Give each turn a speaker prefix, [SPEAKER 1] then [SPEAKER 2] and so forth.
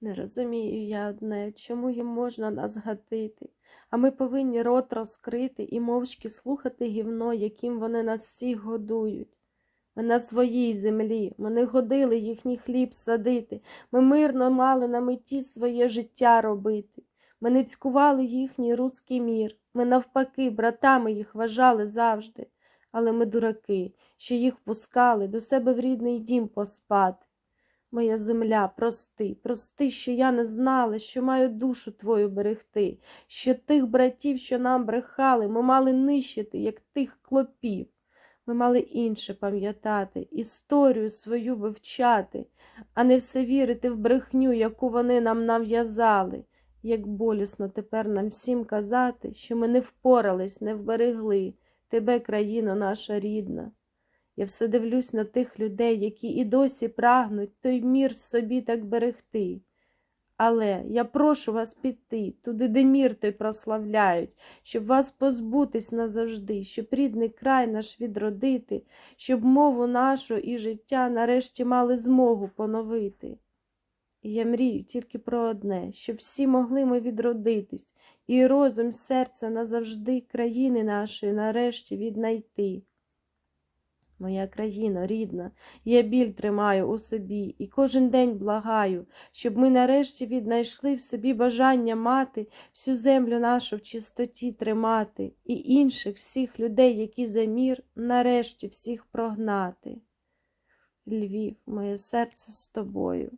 [SPEAKER 1] Не розумію я одне, чому їм можна нас гатити, а ми повинні рот розкрити і мовчки слухати гівно, яким вони нас всіх годують. Ми на своїй землі, ми не годили їхній хліб садити, ми мирно мали на меті своє життя робити. Ми не цькували їхній руський мір, ми навпаки, братами їх вважали завжди, але ми дураки, що їх пускали до себе в рідний дім поспати. Моя земля, прости, прости, що я не знала, що маю душу твою берегти, що тих братів, що нам брехали, ми мали нищити, як тих клопів. Ми мали інше пам'ятати, історію свою вивчати, а не все вірити в брехню, яку вони нам нав'язали. Як болісно тепер нам всім казати, що ми не впорались, не вберегли тебе, країно наша рідна. Я все дивлюсь на тих людей, які і досі прагнуть той мір собі так берегти. Але я прошу вас піти туди, де мір той прославляють, щоб вас позбутись назавжди, щоб рідний край наш відродити, щоб мову нашу і життя нарешті мали змогу поновити. І я мрію тільки про одне, щоб всі могли ми відродитись, і розум серця назавжди країни нашої нарешті віднайти. Моя країна рідна, я біль тримаю у собі і кожен день благаю, щоб ми нарешті віднайшли в собі бажання мати, всю землю нашу в чистоті тримати, і інших всіх людей, які за мір, нарешті всіх прогнати. Львів, моє серце з тобою.